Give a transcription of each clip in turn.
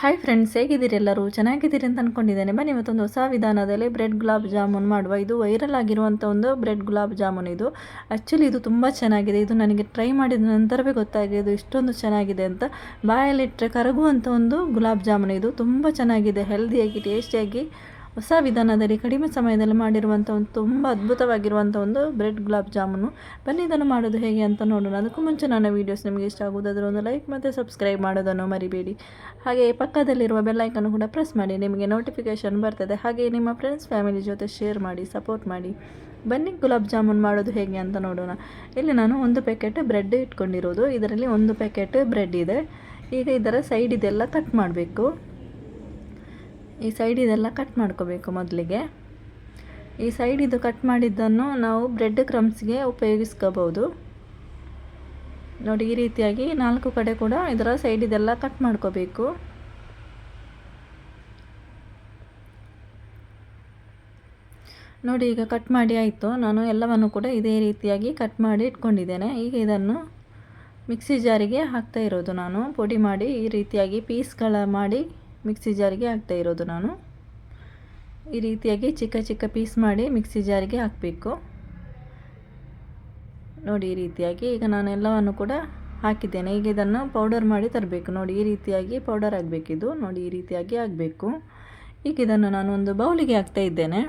Hi friends ಹೇಗಿದ್ದೀರಿ ಎಲ್ಲರೂ? ಚೆನ್ನಾಗಿದ್ದೀರಿ ಅಂತ ಅಂದ್ಕೊಂಡಿದ್ದೇನೆ ಬನ್ನಿ ಇವತ್ತೊಂದು ಹೊಸ ವಿಧಾನದಲ್ಲಿ ಬ್ರೆಡ್ ಗುಲಾಬ್ ಜಾಮೂನ್ ಮಾಡುವ. ಇದು ವೈರಲ್ ಆಗಿರುವಂಥ ಒಂದು ಬ್ರೆಡ್ ಗುಲಾಬ್ ಜಾಮೂನ್ ಇದು. ಆ್ಯಕ್ಚುಲಿ ಇದು ತುಂಬ ಚೆನ್ನಾಗಿದೆ. ಇದು ನನಗೆ ಟ್ರೈ ಮಾಡಿದ ನಂತರವೇ ಗೊತ್ತಾಗಿದೆ. ಇಷ್ಟೊಂದು ಚೆನ್ನಾಗಿದೆ ಅಂತ. ಬಾಯಲ್ಲಿಟ್ಟರೆ ಕರಗುವಂಥ ಒಂದು ಗುಲಾಬ್ ಜಾಮೂನ್ ಇದು. ತುಂಬ ಚೆನ್ನಾಗಿದೆ. ಹೆಲ್ದಿಯಾಗಿ ಟೇಸ್ಟಿಯಾಗಿ ಹೊಸ ವಿಧಾನದಲ್ಲಿ ಕಡಿಮೆ ಸಮಯದಲ್ಲಿ ಮಾಡಿರುವಂಥ ಒಂದು ತುಂಬ ಅದ್ಭುತವಾಗಿರುವಂಥ ಒಂದು ಬ್ರೆಡ್ ಗುಲಾಬ್ ಜಾಮೂನು. ಬನ್ನಿ ಇದನ್ನು ಮಾಡೋದು ಹೇಗೆ ಅಂತ ನೋಡೋಣ. ಅದಕ್ಕೂ ಮುಂಚೆ ನನ್ನ ವೀಡಿಯೋಸ್ ನಿಮಗೆ ಇಷ್ಟ ಆಗುವುದಾದ್ರೆ ಒಂದು ಲೈಕ್ ಮತ್ತು ಸಬ್ಸ್ಕ್ರೈಬ್ ಮಾಡೋದನ್ನು ಮರಿಬೇಡಿ. ಹಾಗೆ ಪಕ್ಕದಲ್ಲಿರುವ ಬೆಲ್ಲೈಕನ್ನು ಕೂಡ ಪ್ರೆಸ್ ಮಾಡಿ. ನಿಮಗೆ ನೋಟಿಫಿಕೇಷನ್ ಬರ್ತದೆ. ಹಾಗೆ ನಿಮ್ಮ ಫ್ರೆಂಡ್ಸ್, ಫ್ಯಾಮಿಲಿ ಜೊತೆ ಶೇರ್ ಮಾಡಿ, ಸಪೋರ್ಟ್ ಮಾಡಿ. ಬನ್ನಿ ಗುಲಾಬ್ ಜಾಮೂನ್ ಮಾಡೋದು ಹೇಗೆ ಅಂತ ನೋಡೋಣ. ಇಲ್ಲಿ ನಾನು ಒಂದು ಪ್ಯಾಕೆಟ್ ಬ್ರೆಡ್ ಇಟ್ಕೊಂಡಿರೋದು. ಇದರಲ್ಲಿ ಒಂದು ಪ್ಯಾಕೆಟ್ ಬ್ರೆಡ್ ಇದೆ. ಈಗ ಇದರ ಸೈಡ್ ಇದೆಲ್ಲ ಕಟ್ ಮಾಡಬೇಕು. ಈ ಸೈಡ್ ಇದೆಲ್ಲ ಕಟ್ ಮಾಡ್ಕೋಬೇಕು ಮೊದಲಿಗೆ. ಈ ಸೈಡ್ ಇದು ಕಟ್ ಮಾಡಿದ್ದನ್ನು ನಾವು ಬ್ರೆಡ್ ಕ್ರಮ್ಸ್ಗೆ ಉಪಯೋಗಿಸ್ಕೋಬೋದು ನೋಡಿ, ಈ ರೀತಿಯಾಗಿ ನಾಲ್ಕು ಕಡೆ ಕೂಡ ಇದರ ಸೈಡ್ ಇದೆಲ್ಲ ಕಟ್ ಮಾಡ್ಕೋಬೇಕು. ನೋಡಿ, ಈಗ ಕಟ್ ಮಾಡಿ ಆಯಿತು. ನಾನು ಎಲ್ಲವನ್ನು ಕೂಡ ಇದೇ ರೀತಿಯಾಗಿ ಕಟ್ ಮಾಡಿ ಇಟ್ಕೊಂಡಿದ್ದೇನೆ. ಈಗ ಇದನ್ನು ಮಿಕ್ಸಿ ಜಾರಿಗೆ ಹಾಕ್ತಾ ಇರೋದು ನಾನು. ಪುಡಿ ಮಾಡಿ ಈ ರೀತಿಯಾಗಿ ಪೀಸ್ಗಳ ಮಾಡಿ ಮಿಕ್ಸಿ ಜಾರಿಗೆ ಹಾಕ್ತಾ ಇರೋದು ನಾನು. ಈ ರೀತಿಯಾಗಿ ಚಿಕ್ಕ ಚಿಕ್ಕ ಪೀಸ್ ಮಾಡಿ ಮಿಕ್ಸಿ ಜಾರಿಗೆ ಹಾಕಬೇಕು. ನೋಡಿ, ಈ ರೀತಿಯಾಗಿ ಈಗ ನಾನು ಎಲ್ಲವನ್ನು ಕೂಡ ಹಾಕಿದ್ದೇನೆ. ಈಗ ಇದನ್ನು ಪೌಡರ್ ಮಾಡಿ ತರಬೇಕು. ನೋಡಿ, ಈ ರೀತಿಯಾಗಿ ಪೌಡರ್ ಆಗಬೇಕಿದು ನೋಡಿ, ಈ ರೀತಿಯಾಗಿ ಆಗಬೇಕು. ಈಗ ಇದನ್ನು ನಾನು ಒಂದು ಬೌಲಿಗೆ ಹಾಕ್ತಾ ಇದ್ದೇನೆ.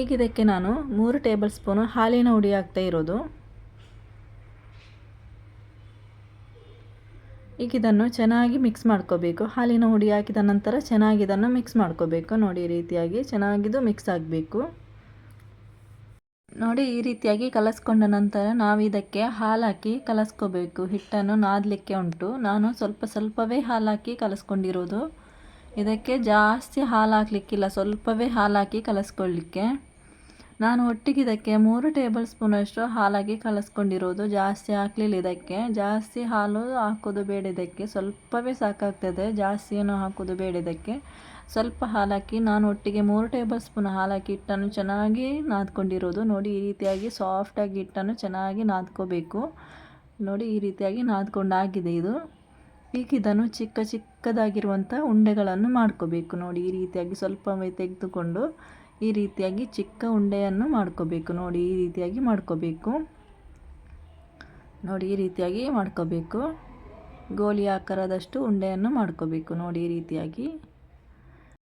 ಈಗ ಇದಕ್ಕೆ ನಾನು ಮೂರು ಟೇಬಲ್ ಸ್ಪೂನು ಹಾಲಿನ ಹುಡಿ ಹಾಕ್ತಾ ಇರೋದು. ಈಗ ಇದನ್ನು ಚೆನ್ನಾಗಿ ಮಿಕ್ಸ್ ಮಾಡ್ಕೋಬೇಕು. ಹಾಲಿನ ಹುಡಿ ಹಾಕಿದ ನಂತರ ಚೆನ್ನಾಗಿ ಇದನ್ನು ಮಿಕ್ಸ್ ಮಾಡ್ಕೋಬೇಕು. ನೋಡಿ, ಈ ರೀತಿಯಾಗಿ ಚೆನ್ನಾಗಿದು ಮಿಕ್ಸ್ ಆಗಬೇಕು. ನೋಡಿ, ಈ ರೀತಿಯಾಗಿ ಕಲಸ್ಕೊಂಡ ನಂತರ ನಾವು ಇದಕ್ಕೆ ಹಾಲು ಹಾಕಿ ಕಲಸ್ಕೋಬೇಕು. ಹಿಟ್ಟನ್ನು ನಾದಲಿಕ್ಕೆ ಉಂಟು. ನಾನು ಸ್ವಲ್ಪ ಸ್ವಲ್ಪವೇ ಹಾಲು ಹಾಕಿ ಕಲಸ್ಕೊಂಡಿರೋದು. ಇದಕ್ಕೆ ಜಾಸ್ತಿ ಹಾಲು ಹಾಕಲಿಕ್ಕಿಲ್ಲ. ಸ್ವಲ್ಪವೇ ಹಾಲು ಹಾಕಿ ಕಲಸ್ಕೊಳ್ಳಿಕ್ಕೆ. ನಾನು ಒಟ್ಟಿಗೆ ಇದಕ್ಕೆ ಮೂರು ಟೇಬಲ್ ಸ್ಪೂನಷ್ಟು ಹಾಲಾಗಿ ಕಲಸ್ಕೊಂಡಿರೋದು. ಜಾಸ್ತಿ ಹಾಕಲಿಲ್ಲ ಇದಕ್ಕೆ. ಜಾಸ್ತಿ ಹಾಲು ಹಾಕೋದು ಬೇಡ ಇದಕ್ಕೆ. ಸ್ವಲ್ಪವೇ ಸಾಕಾಗ್ತದೆ. ಏನು ಹಾಕೋದು ಬೇಡ ಇದಕ್ಕೆ. ಸ್ವಲ್ಪ ಹಾಲಾಕಿ ನಾನು ಒಟ್ಟಿಗೆ ಮೂರು ಟೇಬಲ್ ಸ್ಪೂನ್ ಹಾಲಾಕಿ ಹಿಟ್ಟನ್ನು ಚೆನ್ನಾಗಿ ನಾದ್ಕೊಂಡಿರೋದು. ನೋಡಿ, ಈ ರೀತಿಯಾಗಿ ಸಾಫ್ಟಾಗಿ ಹಿಟ್ಟನ್ನು ಚೆನ್ನಾಗಿ ನಾದ್ಕೋಬೇಕು. ನೋಡಿ, ಈ ರೀತಿಯಾಗಿ ನಾದ್ಕೊಂಡಾಗಿದೆ ಇದು. ಈಗ ಇದನ್ನು ಚಿಕ್ಕ ಚಿಕ್ಕದಾಗಿರುವಂಥ ಉಂಡೆಗಳನ್ನು ಮಾಡ್ಕೋಬೇಕು. ನೋಡಿ, ಈ ರೀತಿಯಾಗಿ ಸ್ವಲ್ಪವೇ ತೆಗೆದುಕೊಂಡು ಈ ರೀತಿಯಾಗಿ ಚಿಕ್ಕ ಉಂಡೆಯನ್ನು ಮಾಡ್ಕೋಬೇಕು. ನೋಡಿ, ಈ ರೀತಿಯಾಗಿ ಮಾಡ್ಕೋಬೇಕು. ನೋಡಿ, ಈ ರೀತಿಯಾಗಿ ಮಾಡ್ಕೋಬೇಕು. ಗೋಲಿ ಆಕಾರದಷ್ಟು ಉಂಡೆಯನ್ನು ಮಾಡ್ಕೋಬೇಕು. ನೋಡಿ, ಈ ರೀತಿಯಾಗಿ.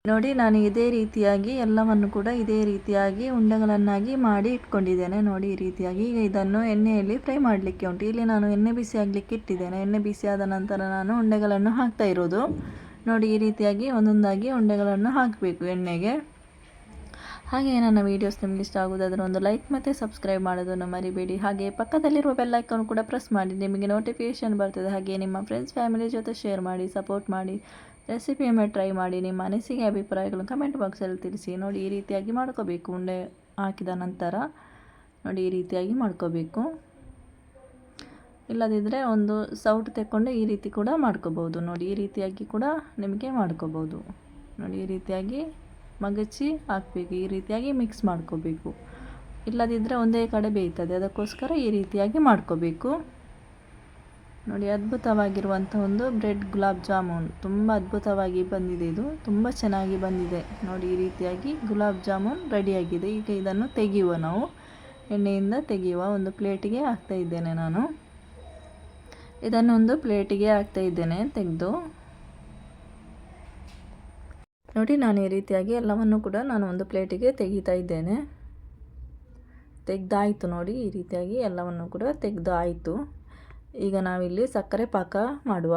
ನೋಡಿ, ನಾನು ಇದೇ ರೀತಿಯಾಗಿ ಎಲ್ಲವನ್ನು ಕೂಡ ಇದೇ ರೀತಿಯಾಗಿ ಉಂಡೆಗಳನ್ನಾಗಿ ಮಾಡಿ ಇಟ್ಕೊಂಡಿದ್ದೇನೆ. ನೋಡಿ, ಈ ರೀತಿಯಾಗಿ ಈಗ ಇದನ್ನು ಎಣ್ಣೆಯಲ್ಲಿ ಫ್ರೈ ಮಾಡಲಿಕ್ಕೆ ಉಂಟು. ಇಲ್ಲಿ ನಾನು ಎಣ್ಣೆ ಬಿಸಿ ಆಗಲಿಕ್ಕೆ ಇಟ್ಟಿದ್ದೇನೆ. ಎಣ್ಣೆ ಬಿಸಿ ಆದ ನಂತರ ನಾನು ಉಂಡೆಗಳನ್ನು ಹಾಕ್ತಾ ಇರೋದು. ನೋಡಿ, ಈ ರೀತಿಯಾಗಿ ಒಂದೊಂದಾಗಿ ಉಂಡೆಗಳನ್ನು ಹಾಕಬೇಕು ಎಣ್ಣೆಗೆ. ಹಾಗೆ ನನ್ನ ವೀಡಿಯೋಸ್ ನಿಮ್ಗೆ ಇಷ್ಟ ಆಗೋದಾದ್ರೆ ಒಂದು ಲೈಕ್ ಮತ್ತು ಸಬ್ಸ್ಕ್ರೈಬ್ ಮಾಡೋದನ್ನು ಮರಿಬೇಡಿ. ಹಾಗೆ ಪಕ್ಕದಲ್ಲಿರುವ ಬೆಲ್ಲೈಕನ್ ಕೂಡ ಪ್ರೆಸ್ ಮಾಡಿ. ನಿಮಗೆ ನೋಟಿಫಿಕೇಷನ್ ಬರ್ತದೆ. ಹಾಗೆ ನಿಮ್ಮ ಫ್ರೆಂಡ್ಸ್ ಫ್ಯಾಮಿಲಿ ಜೊತೆ ಶೇರ್ ಮಾಡಿ ಸಪೋರ್ಟ್ ಮಾಡಿ ರೆಸಿಪಿಯನ್ನು ಟ್ರೈ ಮಾಡಿ, ನಿಮ್ಮ ಅನಿಸಿಕೆ, ಅಭಿಪ್ರಾಯಗಳನ್ನು ಕಮೆಂಟ್ ಬಾಕ್ಸಲ್ಲಿ ತಿಳಿಸಿ. ನೋಡಿ, ಈ ರೀತಿಯಾಗಿ ಮಾಡ್ಕೋಬೇಕು. ಉಂಡೆ ಹಾಕಿದ ನಂತರ ನೋಡಿ, ಈ ರೀತಿಯಾಗಿ ಮಾಡ್ಕೋಬೇಕು. ಇಲ್ಲದಿದ್ದರೆ ಒಂದು ಸೌಟ್ ತೆಕ್ಕೊಂಡು ಈ ರೀತಿ ಕೂಡ ಮಾಡ್ಕೋಬೋದು ನೋಡಿ, ಈ ರೀತಿಯಾಗಿ ಕೂಡ ನಿಮಗೆ ಮಾಡ್ಕೋಬೋದು ನೋಡಿ, ಈ ರೀತಿಯಾಗಿ ಮಗಚಿ ಹಾಕಬೇಕು, ಈ ರೀತಿಯಾಗಿ ಮಿಕ್ಸ್ ಮಾಡ್ಕೋಬೇಕು. ಇಲ್ಲದಿದ್ದರೆ ಒಂದೇ ಕಡೆ ಬೇಯ್ತದೆ, ಅದಕ್ಕೋಸ್ಕರ ಈ ರೀತಿಯಾಗಿ ಮಾಡ್ಕೋಬೇಕು. ನೋಡಿ, ಅದ್ಭುತವಾಗಿರುವಂಥ ಒಂದು ಬ್ರೆಡ್ ಗುಲಾಬ್ ಜಾಮೂನ್. ತುಂಬ ಅದ್ಭುತವಾಗಿ ಬಂದಿದೆ ಇದು, ತುಂಬ ಚೆನ್ನಾಗಿ ಬಂದಿದೆ. ನೋಡಿ, ಈ ರೀತಿಯಾಗಿ ಗುಲಾಬ್ ಜಾಮೂನ್ ರೆಡಿಯಾಗಿದೆ. ಈಗ ಇದನ್ನು ತೆಗೆಯುವ ನಾವು. ಎಣ್ಣೆಯಿಂದ ತೆಗೆಯುವ ಒಂದು ಪ್ಲೇಟಿಗೆ ಹಾಕ್ತಾ ಇದ್ದೇನೆ ನಾನು. ಇದನ್ನೊಂದು ಪ್ಲೇಟಿಗೆ ಹಾಕ್ತಾ ಇದ್ದೇನೆ ತೆಗೆದು. ನೋಡಿ, ನಾನು ಈ ರೀತಿಯಾಗಿ ಎಲ್ಲವನ್ನು ಕೂಡ ನಾನು ಒಂದು ಪ್ಲೇಟಿಗೆ ತೆಗಿತಾ ಇದ್ದೇನೆ. ತೆಗ್ದಾಯಿತು ನೋಡಿ, ಈ ರೀತಿಯಾಗಿ ಎಲ್ಲವನ್ನು ಕೂಡ ತೆಗೆದು ಆಯಿತು ಈಗ ನಾವಿಲ್ಲಿ ಸಕ್ಕರೆ ಪಾಕ ಮಾಡುವ.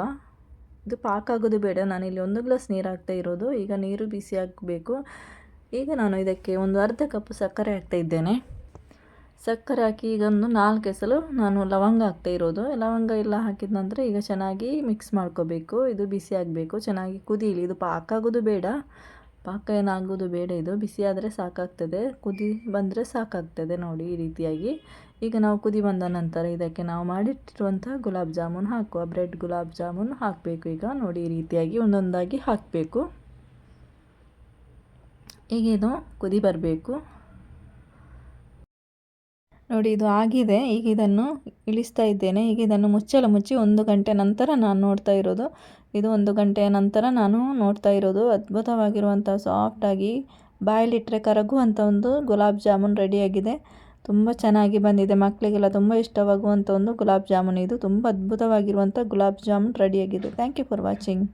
ಇದು ಪಾಕ ಆಗೋದು ಬೇಡ, ನಾನಿಲ್ಲಿ ಒಂದು ಗ್ಲಾಸ್ ನೀರು ಹಾಕ್ತಾ ಇರೋದು. ಈಗ ನೀರು ಬಿಸಿ ಹಾಕಬೇಕು ಈಗ ನಾನು ಇದಕ್ಕೆ ಒಂದು ಅರ್ಧ ಕಪ್ ಸಕ್ಕರೆ ಹಾಕ್ತಾ ಇದ್ದೇನೆ. ಸಕ್ಕರೆ ಹಾಕಿ ಈಗ ಒಂದು ನಾಲ್ಕು ಎಸಲು ನಾನು ಲವಂಗ ಹಾಕ್ತಾ ಇರೋದು. ಲವಂಗ ಎಲ್ಲ ಹಾಕಿದ ನಂತರ ಈಗ ಚೆನ್ನಾಗಿ ಮಿಕ್ಸ್ ಮಾಡ್ಕೋಬೇಕು. ಇದು ಬಿಸಿ ಆಗಬೇಕು. ಚೆನ್ನಾಗಿ ಕುದೀಲಿ ಇದು ಪಾಕ ಆಗೋದು ಬೇಡ. ಪಾಕ ಏನಾಗೋದು ಬೇಡ. ಇದು ಬಿಸಿ ಆದರೆ ಸಾಕಾಗ್ತದೆ. ಕುದಿ ಬಂದರೆ ಸಾಕಾಗ್ತದೆ ನೋಡಿ ಈ ರೀತಿಯಾಗಿ. ಈಗ ನಾವು ಕುದಿ ಬಂದ ನಂತರ ಇದಕ್ಕೆ ನಾವು ಮಾಡಿಟ್ಟಿರುವಂಥ ಗುಲಾಬ್ ಜಾಮೂನ್ ಹಾಕುವ ಬ್ರೆಡ್ ಗುಲಾಬ್ ಜಾಮೂನ್ ಹಾಕಬೇಕು ಈಗ. ನೋಡಿ ಈ ರೀತಿಯಾಗಿ ಒಂದೊಂದಾಗಿ ಹಾಕಬೇಕು. ಈಗ ಇದು ಕುದಿ ಬರಬೇಕು. ನೋಡಿ, ಇದು ಆಗಿದೆ. ಈಗ ಇದನ್ನು ಇಳಿಸ್ತಾ ಇದ್ದೇನೆ. ಈಗ ಇದನ್ನು ಮುಚ್ಚಲು ಮುಚ್ಚಿ ಒಂದು ಗಂಟೆ ನಂತರ ನಾನು ನೋಡ್ತಾ ಇರೋದು. ಇದು ಒಂದು ಗಂಟೆಯ ನಂತರ ನಾನು ನೋಡ್ತಾ ಇರೋದು. ಅದ್ಭುತವಾಗಿರುವಂಥ ಸಾಫ್ಟಾಗಿ ಬಾಯಲ್ಲಿಟ್ಟರೆ ಕರಗುವಂಥ ಒಂದು ಗುಲಾಬ್ ಜಾಮೂನ್ ರೆಡಿಯಾಗಿದೆ ತುಂಬ ಚೆನ್ನಾಗಿ ಬಂದಿದೆ. ಮಕ್ಕಳಿಗೆಲ್ಲ ತುಂಬ ಇಷ್ಟವಾಗುವಂಥ ಒಂದು ಗುಲಾಬ್ ಜಾಮೂನ್ ಇದು. ತುಂಬ ಅದ್ಭುತವಾಗಿರುವಂಥ ಗುಲಾಬ್ ಜಾಮೂನ್ ರೆಡಿಯಾಗಿದೆ ಥ್ಯಾಂಕ್ ಯು ಫಾರ್ ವಾಚಿಂಗ್